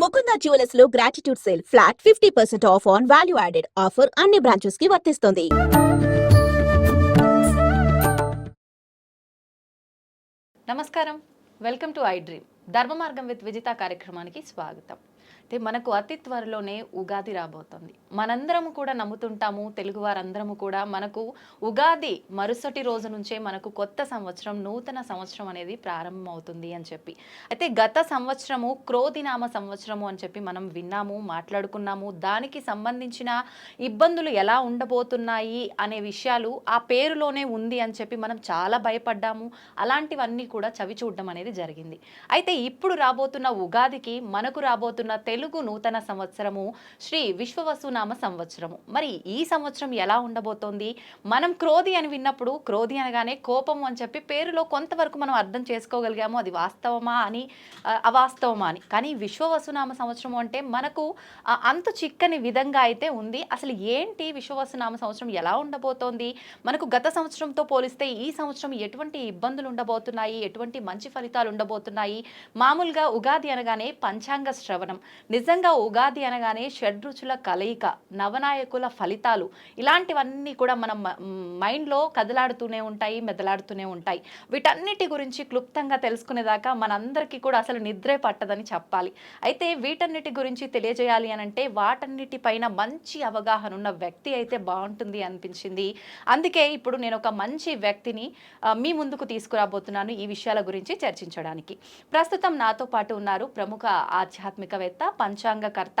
Mukunda జ్యువెలర్స్లో gratitude sale flat fifty percent off on value added offer అన్ని బ్రాంచెస్కి వర్తిస్తుంది. నమస్కారం. వెల్కమ్ టు ఐ డ్రీమ్ ధర్మ మార్గం విత్ విజిత కార్యక్రమానికి స్వాగతం. అయితే మనకు అతి త్వరలోనే ఉగాది రాబోతుంది. మనందరము కూడా నమ్ముతుంటాము తెలుగు వారందరము కూడా మనకు ఉగాది మరుసటి రోజు నుంచే మనకు కొత్త సంవత్సరం నూతన సంవత్సరం అనేది ప్రారంభమవుతుంది అని చెప్పి. అయితే గత సంవత్సరము క్రోధినామ సంవత్సరము అని చెప్పి మనం విన్నాము మాట్లాడుకున్నాము. దానికి సంబంధించిన ఇబ్బందులు ఎలా ఉండబోతున్నాయి అనే విషయాలు ఆ పేరులోనే ఉంది అని చెప్పి మనం చాలా భయపడ్డాము. అలాంటివన్నీ కూడా చవి చూడడం అనేది జరిగింది. అయితే ఇప్పుడు రాబోతున్న ఉగాదికి మనకు రాబోతున్న తెలుగు నూతన సంవత్సరము శ్రీ విశ్వవసునామ సంవత్సరము. మరి ఈ సంవత్సరం ఎలా ఉండబోతోంది? మనం క్రోధి అని విన్నప్పుడు క్రోధి అనగానే కోపం అని చెప్పి పేరులో కొంతవరకు మనం అర్థం చేసుకోగలిగాము. అది వాస్తవమా అని అవాస్తవమా అని. కానీ విశ్వవసునామ సంవత్సరం అంటే మనకు అంత అంతు చిక్కని విధంగా అయితే ఉంది. అసలు ఏంటి విశ్వవసునామ సంవత్సరం? ఎలా ఉండబోతోంది? మనకు గత సంవత్సరంతో పోలిస్తే ఈ సంవత్సరం ఎటువంటి ఇబ్బందులు ఉండబోతున్నాయి? ఎటువంటి మంచి ఫలితాలు ఉండబోతున్నాయి? మామూలుగా ఉగాది అనగానే పంచాంగ శ్రవణం. నిజంగా ఉగాది అనగానే షడ్రుచుల కలయిక నవనాయకుల ఫలితాలు. ఇలాంటివన్నీ కూడా మనం మైండ్లో కదలాడుతూనే ఉంటాయి మెదలాడుతూనే ఉంటాయి. వీటన్నిటి గురించి క్లుప్తంగా తెలుసుకునేదాకా మనందరికీ కూడా అసలు నిద్రే పట్టదని చెప్పాలి. అయితే వీటన్నిటి గురించి తెలియజేయాలి అని అంటే వాటన్నిటిపైన మంచి అవగాహన ఉన్న వ్యక్తి అయితే బాగుంటుంది అనిపించింది. అందుకే ఇప్పుడు నేను ఒక మంచి వ్యక్తిని మీ ముందుకు తీసుకురాబోతున్నాను ఈ విషయాల గురించి చర్చించడానికి. ప్రస్తుతం ప్రస్తుతం నాతో పాటు ఉన్నారు ప్రముఖ ఆధ్యాత్మికవేత్త పంచాంగకర్త.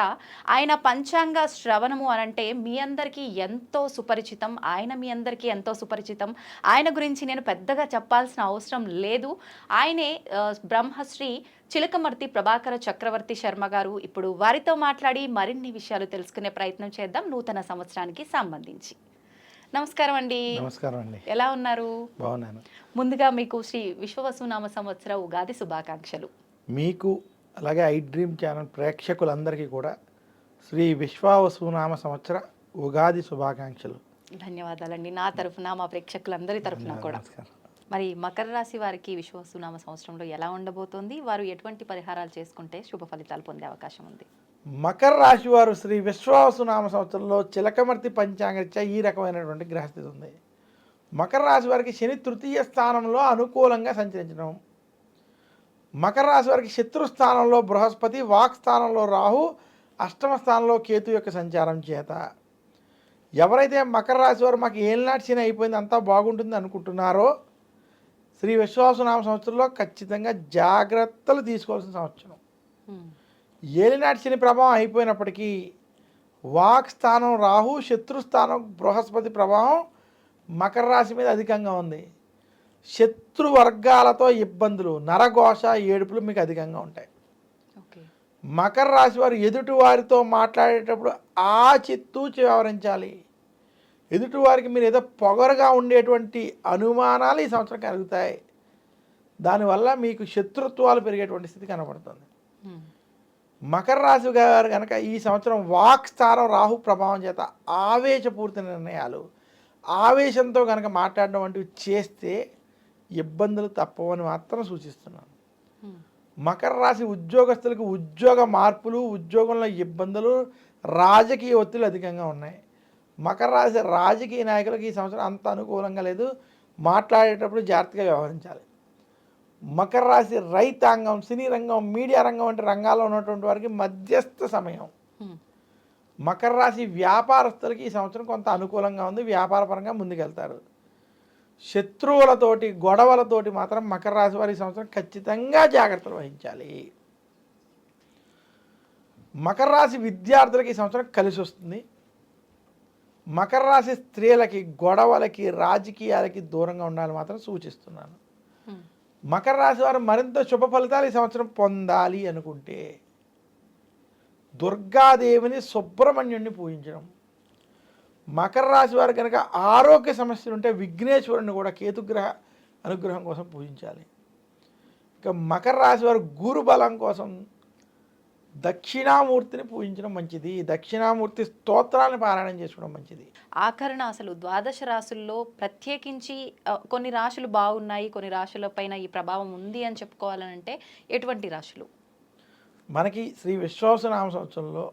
ఆయన పంచాంగ శ్రవణము అనంటే మీ అందరికీ ఎంతో సుపరిచితం ఆయన మీ అందరికీ ఎంతో సుపరిచితం. ఆయన గురించి నేను పెద్దగా చెప్పాల్సిన అవసరం లేదు. ఆయనే బ్రహ్మశ్రీ చిలకమర్తి ప్రభాకర చక్రవర్తి శర్మ గారు ఇప్పుడు వారితో మాట్లాడి మరిన్ని విషయాలు తెలుసుకునే ప్రయత్నం చేద్దాం. నూతన సంవత్సరానికి సంబంధించి. నమస్కారం అండి నమస్కారం అండి ఎలా ఉన్నారు? బాగున్నాను. ముందుగా మీకు శ్రీ విశ్వవసునామ సంవత్సర ఉగాది శుభాకాంక్షలు. మీకు అలాగే ఐ డ్రీమ్ ఛానల్ ప్రేక్షకులందరికీ కూడా శ్రీ విశ్వావసునామ సంవత్సర ఉగాది శుభాకాంక్షలు. ధన్యవాదాలండి. నా తరఫున మా ప్రేక్షకులందరి తరఫున కూడా. మరి మకర రాశి వారికి విశ్వవసునామ సంవత్సరంలో ఎలా ఉండబోతోంది? వారు ఎటువంటి పరిహారాలు చేసుకుంటే శుభ ఫలితాలు పొందే అవకాశం ఉంది? మకర రాశి వారు శ్రీ విశ్వాసునామ సంవత్సరంలో చిలకమర్తి పంచాంగరీత్యా ఈ రకమైనటువంటి గ్రహస్థితి ఉంది. మకర రాశి వారికి శని తృతీయ స్థానంలో అనుకూలంగా సంచరించడం. మకర రాశి వారికి శత్రు స్థానంలో బృహస్పతి వాక్ స్థానంలో రాహు అష్టమ స్థానంలో కేతు యొక్క సంచారం చేత. ఎవరైతే మకర రాశి వారు మాకు ఏలినాటి శని అయిపోయింది అంతా బాగుంటుంది అనుకుంటున్నారో శ్రీ విశ్వాసనామ సంవత్సరంలో ఖచ్చితంగా జాగ్రత్తలు తీసుకోవాల్సిన సంవత్సరం. ఏలినాటి శని ప్రభావం అయిపోయినప్పటికీ వాక్ స్థానం రాహు శత్రు స్థానం బృహస్పతి ప్రభావం మకర రాశి మీద అధికంగా ఉంది. శత్రు వర్గాలతో ఇబ్బందులు నరఘోష ఏడుపులు మీకు అధికంగా ఉంటాయి. మకర రాశి వారు ఎదుటి వారితో మాట్లాడేటప్పుడు ఆచితూచి వ్యవహరించాలి. ఎదుటి వారికి మీరు ఏదో పొగరుగా ఉండేటువంటి అనుమానాలు ఈ సంవత్సరం కలుగుతాయి. దానివల్ల మీకు శత్రుత్వాలు పెరిగేటువంటి స్థితి కనబడుతుంది. మకర రాశి గారు కనుక ఈ సంవత్సరం వాక్ స్థానం రాహు ప్రభావం చేత ఆవేశపూరిత నిర్ణయాలు ఆవేశంతో కనుక మాట్లాడడం వంటివి చేస్తే ఇబ్బందులు తప్పవని మాత్రం సూచిస్తున్నాను. మకర రాశి ఉద్యోగస్తులకు ఉద్యోగ మార్పులు ఉద్యోగంలో ఇబ్బందులు రాజకీయ ఒత్తిళ్ళు అధికంగా ఉన్నాయి. మకర రాశి రాజకీయ నాయకులకు ఈ సంవత్సరం అంత అనుకూలంగా లేదు. మాట్లాడేటప్పుడు జాగ్రత్తగా వ్యవహరించాలి. మకర రాశి రైతాంగం సినీ రంగం మీడియా రంగం వంటి రంగాల్లో ఉన్నటువంటి వారికి మధ్యస్థ సమయం. మకర రాశి వ్యాపారస్తులకి ఈ సంవత్సరం కొంత అనుకూలంగా ఉంది వ్యాపారపరంగా ముందుకెళ్తారు. శత్రువులతోటి గొడవలతోటి మాత్రం మకర రాశి వారి సంవత్సరం ఖచ్చితంగా జాగ్రత్తలు వహించాలి. మకర రాశి విద్యార్థులకి ఈ సంవత్సరం కలిసి వస్తుంది. మకర రాశి స్త్రీలకి గొడవలకి రాజకీయాలకి దూరంగా ఉండాలని మాత్రం సూచిస్తున్నాను. మకర రాశి వారు మరింత శుభ ఫలితాలు ఈ సంవత్సరం పొందాలి అనుకుంటే దుర్గాదేవిని సుబ్రహ్మణ్యుణ్ణి పూజించడం. మకర రాశి వారు కనుక ఆరోగ్య సమస్యలు ఉంటే విఘ్నేశ్వరుని కూడా కేతుగ్రహ అనుగ్రహం కోసం పూజించాలి. ఇక మకర రాశి వారు గురు బలం కోసం దక్షిణామూర్తిని పూజించడం మంచిది దక్షిణామూర్తి స్తోత్రాన్ని పారాయణం చేసుకోవడం మంచిది. ఆఖరణ అసలు ద్వాదశ రాశుల్లో ప్రత్యేకించి కొన్ని రాశులు బాగున్నాయి కొన్ని రాశుల పైన ఈ ప్రభావం ఉంది అని చెప్పుకోవాలనంటే ఎటువంటి రాశులు? మనకి శ్రీ విశ్వాసనామ సంవత్సరంలో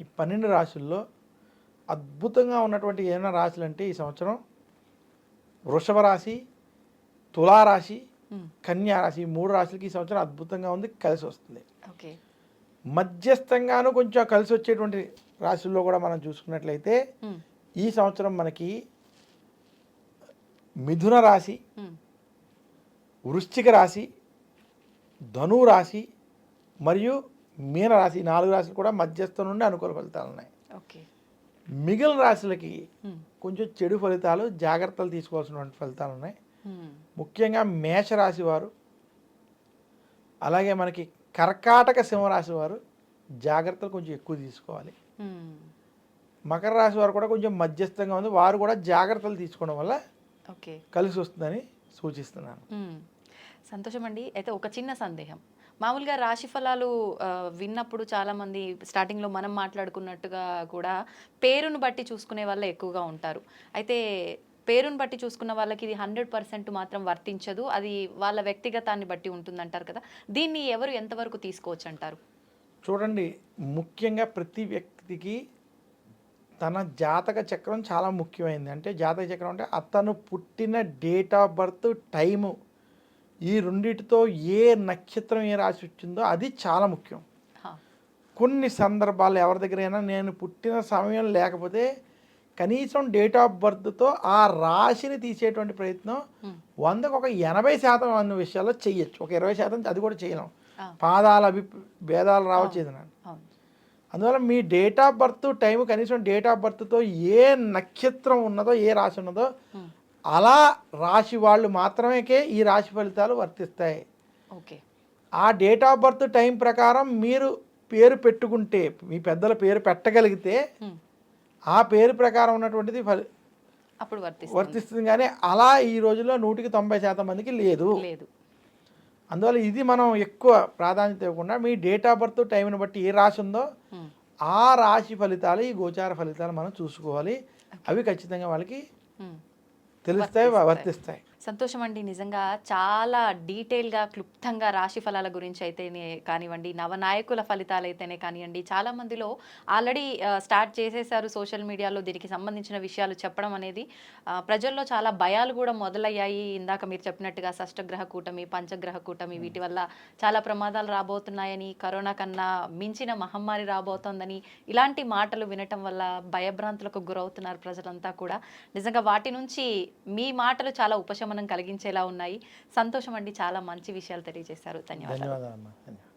ఈ పన్నెండు రాశుల్లో అద్భుతంగా ఉన్నటువంటి ఏమైనా రాశులు అంటే ఈ సంవత్సరం వృషభ రాశి తులారాశి. కన్యా రాశి ఈ మూడు రాశులకి ఈ సంవత్సరం అద్భుతంగా ఉంది కలిసి వస్తుంది. ఓకే. మధ్యస్థంగాను కొంచెం కలిసి వచ్చేటువంటి రాశుల్లో కూడా మనం చూసుకున్నట్లయితే. ఈ సంవత్సరం మనకి మిథున రాశి. వృశ్చిక రాశి ధను రాశి మరియు మీన రాశి నాలుగు రాశులు కూడా మధ్యస్థం నుండి అనుకూల ఫలితాలు ఉన్నాయి ఓకే మిగిలిన రాశులకి. కొంచెం చెడు ఫలితాలు జాగ్రత్తలు తీసుకోవాల్సినటువంటి ఫలితాలు ఉన్నాయి. ముఖ్యంగా మేషరాశి వారు అలాగే మనకి కర్కాటక సింహరాశి వారు జాగ్రత్తలు కొంచెం ఎక్కువ తీసుకోవాలి. మకర రాశి వారు కూడా కొంచెం మధ్యస్థంగా ఉంది. వారు కూడా జాగ్రత్తలు తీసుకోవడం వల్ల ఓకే. కలిసి వస్తుందని సూచిస్తున్నాను. సంతోషం అండి. అయితే ఒక చిన్న సందేహం. మామూలుగా రాశి ఫలాలు విన్నప్పుడు చాలామంది స్టార్టింగ్లో మనం మాట్లాడుకున్నట్టుగా కూడా పేరును బట్టి చూసుకునే వాళ్ళే ఎక్కువగా ఉంటారు. అయితే పేరును బట్టి చూసుకున్న వాళ్ళకి ఇది హండ్రెడ్ పర్సెంట్ మాత్రం వర్తించదు. అది వాళ్ళ వ్యక్తిగతాన్ని బట్టి ఉంటుందంటారు కదా. దీన్ని ఎవరు ఎంతవరకు తీసుకోవచ్చు అంటారు చూడండి ముఖ్యంగా ప్రతి వ్యక్తికి తన జాతక చక్రం చాలా ముఖ్యమైనది అంటే జాతక చక్రం అంటే అతను పుట్టిన డేట్ ఆఫ్ బర్త్ టైము ఈ రెండిటితో ఏ నక్షత్రం ఏ రాశి వచ్చిందో అది చాలా ముఖ్యం. కొన్ని సందర్భాలు ఎవరి దగ్గరైనా నేను పుట్టిన సమయం లేకపోతే కనీసం డేట్ ఆఫ్ బర్త్తో ఆ రాశిని తీసేటువంటి ప్రయత్నం. వందకు ఒక ఎనభై శాతం అన్న విషయాల్లో చెయ్యొచ్చు ఒక ఇరవై శాతం అది కూడా చేయలేం. పాదాల అభి భేదాలు రావచ్చు ఏదైనా అవును అందువల్ల మీ డేట్ ఆఫ్ బర్త్ టైం కనీసం డేట్ ఆఫ్ బర్త్తో ఏ నక్షత్రం ఉన్నదో ఏ రాశి ఉన్నదో. అలా రాశి వాళ్ళు మాత్రమేకే ఈ రాశి ఫలితాలు వర్తిస్తాయి ఓకే ఆ డేట్ ఆఫ్ బర్త్ టైం ప్రకారం మీరు పేరు పెట్టుకుంటే మీ పెద్దల పేరు పెట్టగలిగితే. ఆ పేరు ప్రకారం ఉన్నటువంటిది ఫలి అప్పుడు వర్తిస్తుంది కానీ అలా ఈ రోజుల్లో నూటికి తొంభై శాతం మందికి లేదు లేదు అందువల్ల ఇది మనం ఎక్కువ ప్రాధాన్యత ఇవ్వకుండా మీ డేట్ ఆఫ్ బర్త్ టైంని బట్టి ఏ రాశి ఉందో. ఆ రాశి ఫలితాలు ఈ గోచార ఫలితాలు మనం చూసుకోవాలి అవి ఖచ్చితంగా వాళ్ళకి. తెలుస్తాయి వర్తిస్తాయి. సంతోషం అండి నిజంగా చాలా డీటెయిల్గా క్లుప్తంగా రాశి ఫలాల గురించి అయితేనే కానివ్వండి నవనాయకుల ఫలితాలు అయితేనే కానివ్వండి చాలా మందిలో ఆల్రెడీ స్టార్ట్ చేసేసారు సోషల్ మీడియాలో దీనికి సంబంధించిన విషయాలు చెప్పడం అనేది. ప్రజల్లో చాలా భయాలు కూడా మొదలయ్యాయి. ఇందాక మీరు చెప్పినట్టుగా షష్టగ్రహ కూటమి పంచగ్రహ కూటమి వీటి వల్ల చాలా ప్రమాదాలు రాబోతున్నాయని కరోనా కన్నా మించిన మహమ్మారి రాబోతోందని ఇలాంటి మాటలు వినటం వల్ల భయభ్రాంతులకు గురవుతున్నారు ప్రజలంతా కూడా. నిజంగా వాటి నుంచి మీ మాటలు చాలా ఉపశమనం కలిగించేలా ఉన్నాయి. సంతోషం అండి. చాలా మంచి విషయాలు తెలియజేశారు. ధన్యవాదాలు. ధన్యవాదాలు.